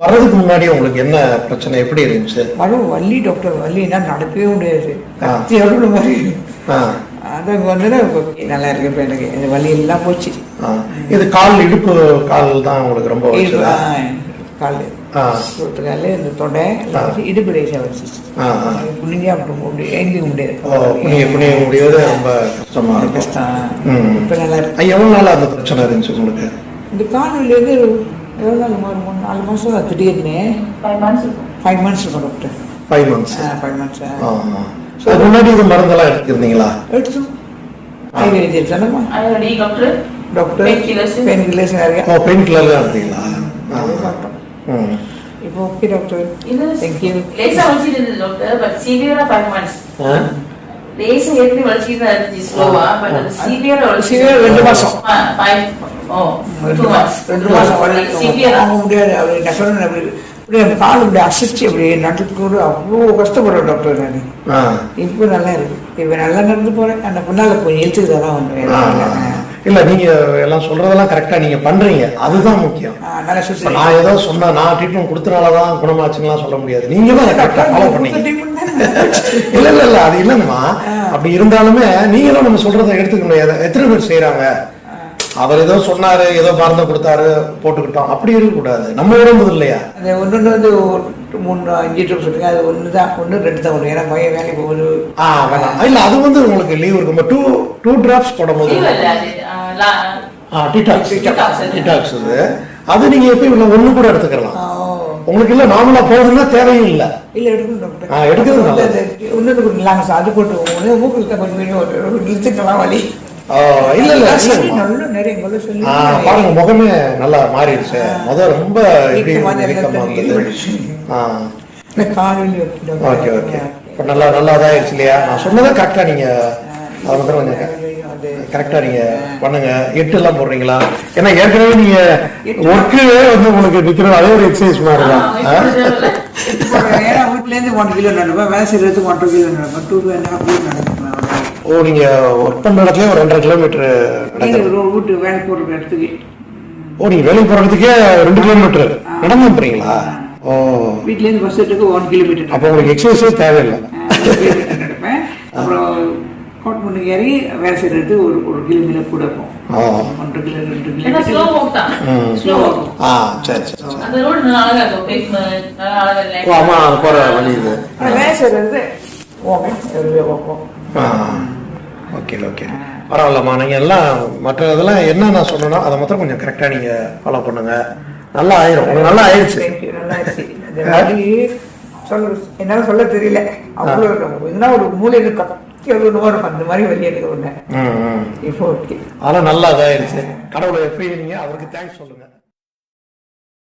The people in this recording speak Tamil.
வர்றதுக்கு முன்னாடி உங்களுக்கு என்ன பிரச்சனை? எப்படி இருந்துச்சு? வரும் வள்ளி டாக்டர் வள்ளின்னா நடக்கவே முடியாது. கத்தி அழுகிற மாதிரி. அது வந்து நல்லா இருக்கு இப்போ எனக்கு. இந்த வலி எல்லாம் போச்சு. இது கால் இடுப்பு கால் தான் உங்களுக்கு ரொம்ப? கால். சோத்து கால் இந்த தொடை இடுப்பு லேசாக வச்சு. குனிஞ்சா அப்படி முடியும் எழுந்திக்க முடியாது. புனிய புனிய முடியாது ரொம்ப கஷ்டமா இருக்கும். கஷ்டம். ம். இப்போ நல்லா இருக்கு. ஆ, எவ்வளவு நாள் அந்த பிரச்சனை இருந்துச்சு உங்களுக்கு? இந்த காணொலியிலேருந்து எவ்வளோ நாள் மாறு மூணு நாலு மாதம் தான் திடீர்னு. ஃபைவ் மந்த்ஸ் இருக்கும் ஃபைவ் மந்த்ஸ் இருக்கும் doctor five months five months அதுக்கு முன்னாடி இது மருந்தெல்லாம் எடுத்திருந்தீங்களா எடுத்து ஆயுர்வேதிக் தானம்மா அதோட டாக்டர் டாக்டர். பெயின் கில்லர்ஸ் நிறைய ஓ பெயின் கில்லர் தான் எடுத்தீங்களா. இப்போ ஓகே டாக்டர் இது தேங்க்யூ லேசா வலிச்சிட்டு இருந்தது டாக்டர் பட் சிவியரா ஃபைவ் மந்த்ஸ் லேசா ஏற்கனவே வலிச்சிட்டு தான் இருந்துச்சு ஸ்லோவா பட் அது சிவியரா வலிச்சு Severe ரெண்டு மாசம். ரெண்டு மாசம். ரெண்டு மாசம். சிவியரா முடியாது. நான் சொன்னேன் அப்படி அந்த கால் இப்படி அசைச்சு அப்படி நடந்து கூட அவ்வளோ கஷ்டப்படுறேன் டாக்டர் நான். இப்போ நல்லா இருக்கு. இப்போ நல்லா நடந்து போறேன். அந்த முன்னால கொஞ்சம் இழுத்துக்கு தான் ஆ. ஒன்று இல்ல நீங்க எல்லாம் சொல்றதெல்லாம் கரெக்டா நீங்க பண்றீங்க. அதுதான் முக்கியம். நான் ஏதோ சொன்ன நான் ட்ரீட்மெண்ட் கொடுத்தனாலதான் குணமாச்சுங்கலாம் சொல்ல முடியாது. நீங்க தான் கரெக்டா ஃபாலோ பண்ணீங்க. இல்ல இல்ல இல்ல அது இல்லைங்கம்மா. அப்படி இருந்தாலுமே நீங்களும் நம்ம சொல்றதை எடுத்துக்கணும் எத- எத்தனை பேர் செய்யறாங்க அவர் ஏதோ சொன்னாரு ஏதோ மருந்து கொடுத்தாரு போட்டுக்கிட்டோம். அப்படி இருக்கக்கூடாது. நம்ம உடம்பு இல்லையா? ஒன்று வந்து மூணு அஞ்சு ட்ரிப் சொல்லுங்க. அது ஒன்று தான் ஒன்று ரெண்டு தான் வரும் ஏன்னா பையன் வேலைக்கு போகுது. ஆ வேணாம். இல்ல அது வந்து உங்களுக்கு லீவ் இருக்கும். டூ டூ டிராப்ஸ் போடும்போது அது டிடாக்ஸ். டிடாக்ஸ் இது அது நீங்க எப்பயும் இல்லை ஒண்ணு கூட எடுத்துக்கலாம். உங்களுக்கு இல்ல நார்மலா போகுதுன்னா தேவையும் இல்ல. இல்ல எடுக்கணும் எடுக்கிறது ஒண்ணு இல்லாம சார் அது போட்டு தான் கொஞ்சம் இழுத்துக்கலாம் ஆ, இல்ல பாருங்க முகமே நல்லா மாறிடுச்சு. முத ரொம்ப எப்படி ஓகே ஓகே. நல்லா நல்லா இதாகிடுச்சு இல்லையா? நான் சொன்னதை கரெக்டா நீங்க அதை மட்டும் கொஞ்சம் அது கரெக்டா நீங்க பண்ணுங்க. எட்டு எல்லாம் போடுறீங்களா? ஏன்னா ஏற்கனவே நீங்க ஒர்க்கு வந்து உங்களுக்கு நிக்கிறது அதே ஒரு எக்ஸசைஸ் மாதிரி தான். வீட்டிலேருந்து ஒன் கிலோ நடப்பேன் வேலை கிலோ நடப்பேன் two two and half kilo நடப்பேன் ஓ நீங்க ஒர்க் பண்ற இடத்துல ஒரு ரெண்டரை கிலோமீட்டர் நடக்கிறது வீட்டு வேலை போடுற இடத்துக்கு. ஓ நீங்க வேலைக்கு போறதுக்கே ரெண்டு கிலோமீட்டர் நடந்து போறீங்களா? ஓ. வீட்டிலேருந்து பஸ் எடுத்துக்கு ஒன் கிலோமீட்டர் அப்போ உங்களுக்கு எக்ஸசைஸே தேவையில்லை. அப்புறம் கோட் பண்ணி ஏறி வேலை செய்யறது ஒரு ஒரு கிலோமீட்டர் கூட ஆ. ஒன்றரை கிலோ ரெண்டு கிலோமீட்டர் இருக்கும். போற வழி இது வேலை ஓகே ஓகே. ஓகே பரவாயில்லம்மா. நீங்க எல்லாம் மற்ற இதெல்லாம் என்ன நான் சொன்னனோ அதை மாத்திரம் கொஞ்சம் கரெக்டா நீங்க ஃபாலோ பண்ணுங்க. நல்லா ஆயிரும். உங்களுக்கு நல்லா ஆயிடுச்சு. சொல்ல. என்னால சொல்ல தெரியல. அவ்வளோ என்ன ஒரு மூலையில கத்தி அவ்வளோ இருக்கும் அந்த மாதிரி வெளியே எடுக்க ஒன்று இப்போ ஓகே. அதெல்லாம் நல்லா இதாயிருச்சு. கடவுளை எப்படி நீங்க அவருக்கு தேங்க்ஸ் சொல்லுங்க.